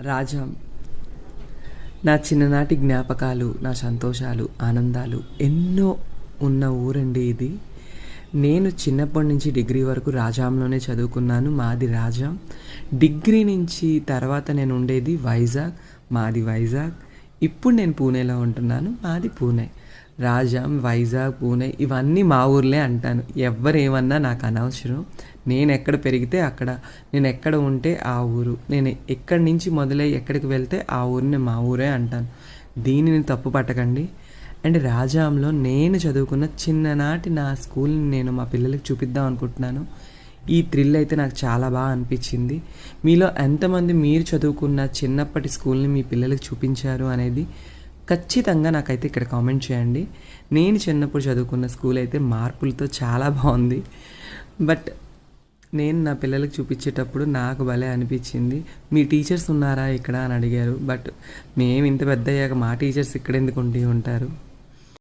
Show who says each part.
Speaker 1: రాజాం. నా చిన్ననాటి జ్ఞాపకాలు నా సంతోషాలు ఆనందాలు ఎన్నో ఉన్న ఊరండి ఇది. నేను చిన్నప్పటి నుంచి డిగ్రీ వరకు రాజాంలోనే చదువుకున్నాను. మాది రాజాం. డిగ్రీ నుంచి తర్వాత నేను ఉండేది వైజాగ్ మాది వైజాగ్. ఇప్పుడు నేను పూణేలో ఉంటున్నాను. మాది పూణే. రాజాం వైజాగ్ పూణే ఇవన్నీ మా ఊర్లే అంటాను. ఎవ్వరు ఏమన్నా నాకు అనవసరం. నేను ఎక్కడ పెరిగితే అక్కడ. నేను ఎక్కడ ఉంటే ఆ ఊరు. నేను ఎక్కడి నుంచి మొదలై ఎక్కడికి వెళ్తే ఆ ఊరిని మా ఊరే అంటాను. దీనిని తప్పు పట్టకండి. అండ్ రాజాంలో నేను చదువుకున్న చిన్ననాటి నా స్కూల్ని నేను మా పిల్లలకి చూపిద్దాం అనుకుంటున్నాను. ఈ థ్రిల్ అయితే నాకు చాలా బాగా అనిపించింది. మీలో ఎంతమంది మీరు చదువుకున్న చిన్నప్పటి స్కూల్ని మీ పిల్లలకు చూపించారు అనేది ఖచ్చితంగా నాకైతే ఇక్కడ కామెంట్ చేయండి. నేను చిన్నప్పుడు చదువుకున్న స్కూల్ అయితే మార్పులతో చాలా బాగుంది. బట్ నేను నా పిల్లలకు చూపించేటప్పుడు నాకు భలే అనిపించింది. మీ టీచర్స్ ఉన్నారా ఇక్కడ అని అడిగారు. బట్ మేము ఇంత పెద్ద అయ్యాక మా టీచర్స్ ఇక్కడ ఎందుకు ఉండి ఉంటారు?